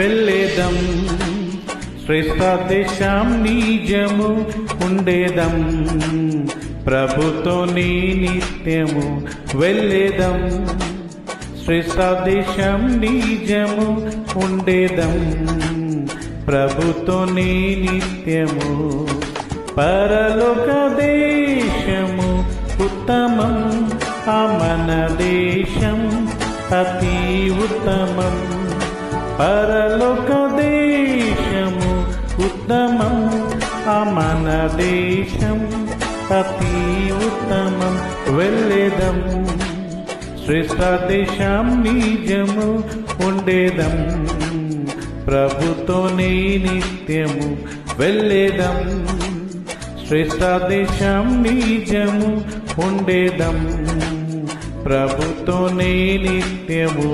వెళ్ళేదం శ్రేష్ట దేశం నిజము ఉండేదం. ప్రభుతో నీ నిత్యము వెళ్ళేదం. శ్రేష్ట దేశం నిజము ఉండేదం. ప్రభుతో నీ నిత్యము పరలోక దేశము ఉత్తమం. ఆ మన దేశం అతి ఉత్తమం. పరలోక దేశము ఉత్తమం అమన దేశం అతి ఉత్తమం వెళ్ళేదం శ్రేష్ట దేశం నిజము ఉండేదం ప్రభుతోనే నిత్యము వెళ్ళేదం శ్రేష్ట దేశం నిజము ఉండేదం ప్రభుతోనే నిత్యము.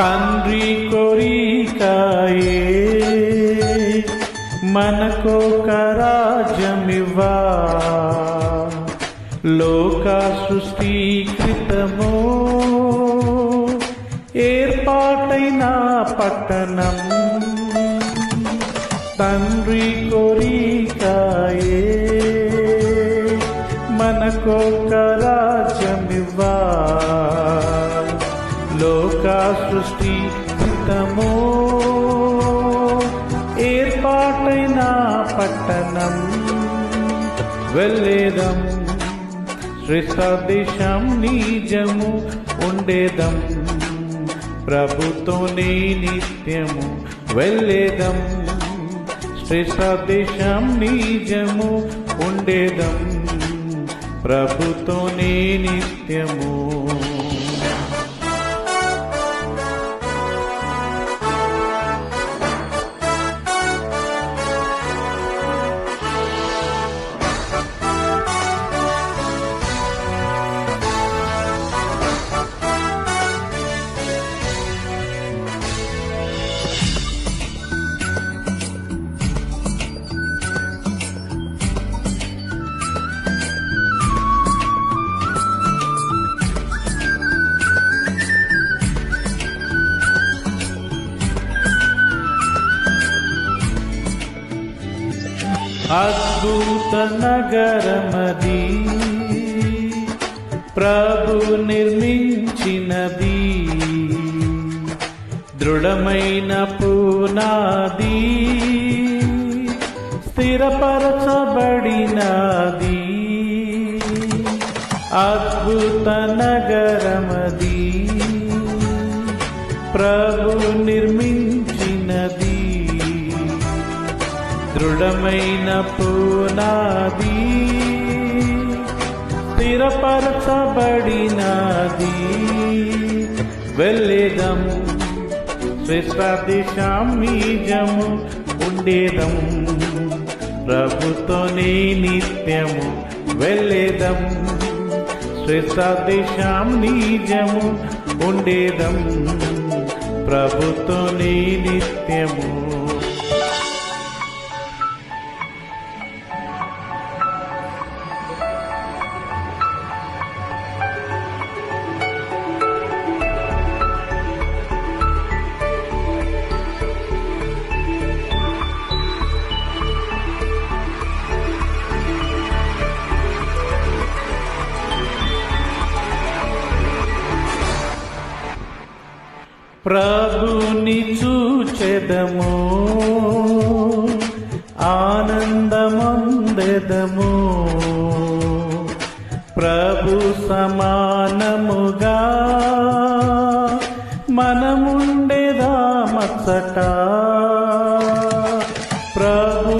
తండ్రి కొరికాయే. మనకొక రాజ్యమివ్వా. లోక సృష్టి కృతమో ఏర్పాటైన పట్టణం. తండ్రి కొరికాయే. మనకొక రాజ్యమివ్వా. లోక సృష్టి కృతము ఏర్పాటైన పట్టణం వెళ్ళేదం శ్రేష్ట దేశం నిజము ఉండేదం? ప్రభుతోనే నిత్యము వెళ్ళేదం శ్రేష్ట దేశం నిజము ఉండేదం? ప్రభుతోనే నిత్యము అద్భుత నగరమది ప్రభు నిర్మించినది. దృఢమైన పూనాది. స్థిరపరచబడినది. అద్భుత నగరమది. ప్రభు నిర్మించినది. దృఢమైన నాది స్థిరపరచబడినది. వెళ్ళేదం శ్రేష్టాదిశాం నిజము ఉండేదం. ప్రభుతోనే నిత్యము వెళ్ళేదం శ్రేష్టాదిశాం నీజము ఉండేదం. ప్రభుతోనే నిత్యము ప్రభుని చూచెదము ఆనందమందెదము. ప్రభు సమానముగా మనముండేదా మచ్చట. ప్రభు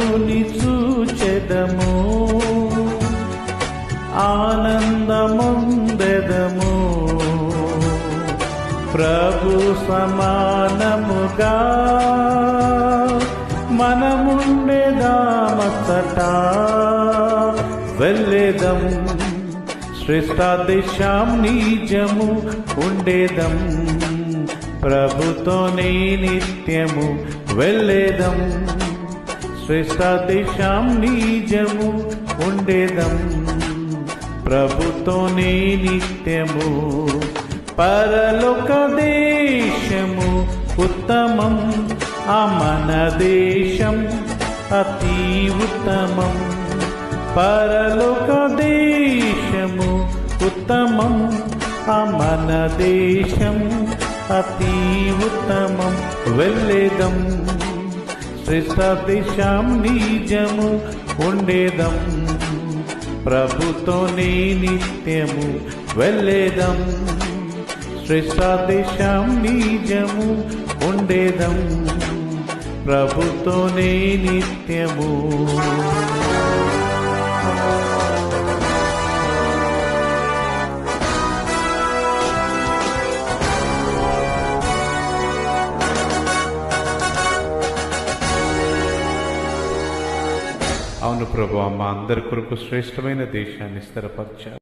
సమానముగా మనముండేదామసట వెళ్ళేదం. శ్రేష్టాదేశం నీజము ఉండేదం. ప్రభుతోనే నిత్యము వెళ్ళేదం. శ్రేష్టాదేశం నీజము ఉండేదం. ప్రభుతోనే నిత్యము పరలోక దేశము ఉత్తమం అమన దేశం అతి ఉత్తమం. పరలోక దేశము ఉత్తమం అమన దేశం అతి ఉత్తమం. వెళ్ళేదం శ్రేష్ట దేశం నిజము ఉండేదం. ప్రభుతోనే నిత్యము వెళ్ళేదం. శ్రేష్టాదేశం నిజము ఉండేదం ప్రభుతోనే నిత్యము. అవును ప్రభు అమ్మ అందరి కొరకు శ్రేష్టమైన దేశాన్ని స్థిరపరిచారు